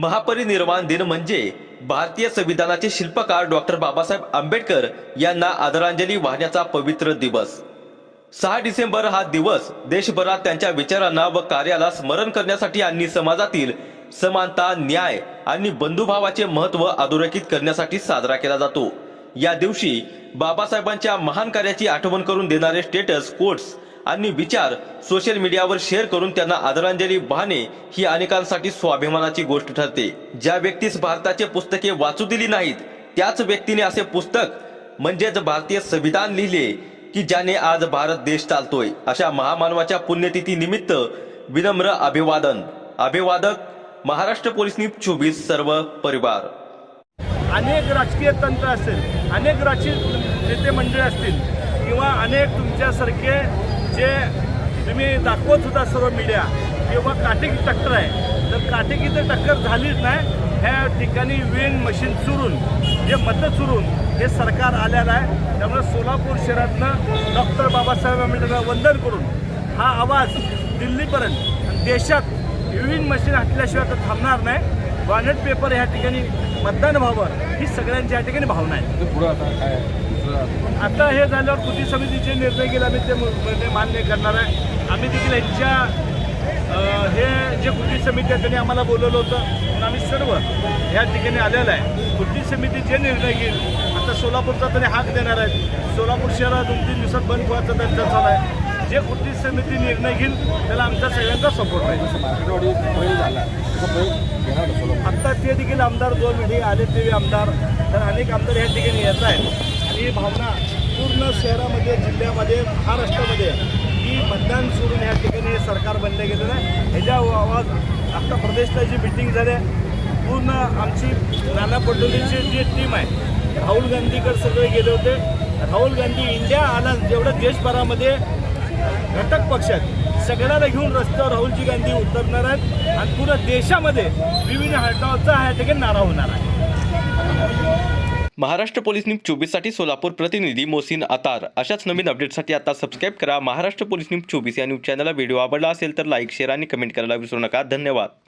महापरिनिर्वाण दिन म्हणजे भारतीय संविधानाचे शिल्पकार डॉक्टर बाबासाहेब आंबेडकर यांना आदरांजली वाहण्याचा पवित्र दिवस. सहा डिसेंबर हा दिवस देशभरात त्यांच्या विचारांना व कार्याला स्मरण करण्यासाठी आणि समाजातील समानता न्याय आणि बंधुभावाचे महत्त्व अधोरेखित करण्यासाठी साजरा केला जातो. या दिवशी बाबासाहेबांच्या महान कार्याची आठवण करून देणारे स्टेटस कोट्स आणि विचार सोशल मीडियावर शेअर करून त्यांना आदरांजली वाहणे ही अनेकांसाठी स्वाभिमानाची गोष्ट ठरते. ज्या व्यक्तीस भारताचे पुस्तके वाचू दिली नाहीत त्याच व्यक्तीने असे पुस्तक म्हणजेच भारतीय संविधान लिहिले की ज्याने आज भारत देश चालतोय अशा महामानवाच्या पुण्यतिथी निमित्त विनम्र अभिवादन. अभिवादक महाराष्ट्र पोलीस न्यूज चोवीस सर्व परिवार. अनेक राजकीय तंत्र असेल अनेक राजकीय नेते मंडळी असतील किंवा अनेक तुमच्यासारखे जे तुम्ही दाखवत होता सर्व मीडिया किंवा काटेकी टक्कर आहे. तर काटेकी तर टक्कर झालीच नाही. ह्या ठिकाणी वेन मशीन चुरून जे मतं चुरून हे सरकार आलेलं आहे. त्यामुळे सोलापूर शहरातनं डॉक्टर बाबासाहेब आंबेडकरला वंदन करून हा आवाज दिल्लीपर्यंत आणि देशात विविध मशीन हटल्याशिवाय तर थांबणार नाही. बॉनेट पेपर ह्या ठिकाणी मतदान व्हावं ही सगळ्यांची या ठिकाणी भावना आहे. पुढं आता काय? आता हे झाल्यावर कृती समितीचे निर्णय घेईल आम्ही ते मान्य करणार आहे. आम्ही देखील यांच्या हे जे कृती समिती आहे त्यांनी आम्हाला बोलवलं होतं. आम्ही सर्व ह्या ठिकाणी आलेलं आहे. कृती समिती जे निर्णय घेईल आता सोलापूरचा तरी हाक देणार आहेत. सोलापूर शहरात दोन तीन दिवसात बंद व्हायचा त्यांचा चालू आहे. जे कृती समिती निर्णय घेईल त्याला आमचा सगळ्यांचा सपोर्ट राहील झाला आत्ता ते देखील आमदार दोन मिठी आले ते आमदार तर अनेक आमदार या ठिकाणी येत आहेत. ही भावना पूर्ण शहरामध्ये जिल्ह्यामध्ये महाराष्ट्रामध्ये ही मतदान सोडून या ठिकाणी सरकार बंद गेलेलं आहे. ह्याच्या आवाज आत्ता प्रदेशला जी मिटिंग झाली आहे पूर्ण आमची नाना पटोलेची जी टीम आहे राहुल गांधीकडे सगळे गेले होते. राहुल गांधी इंडिया आनंद जेवढं देशभरामध्ये घटक पक्ष आहेत सगळ्याला घेऊन रस्त्यावर राहुलजी गांधी उतरणार आहेत आणि पूर्ण देशामध्ये विविध हटावचा ह्या ठिकाणी नारा होणार आहे. महाराष्ट्र पोलीस न्यूज चोवीससाठी सोलापूर प्रतिनिधी मोसिन अतार. अशाच नवीन अपडेटसाठी आता सबस्क्राईब करा. महाराष्ट्र पोलीस न्यूज चोवीस या न्यूज चॅनलला व्हिडिओ आवडला असेल तर लाईक शेअर आणि कमेंट करायला विसरू नका. धन्यवाद.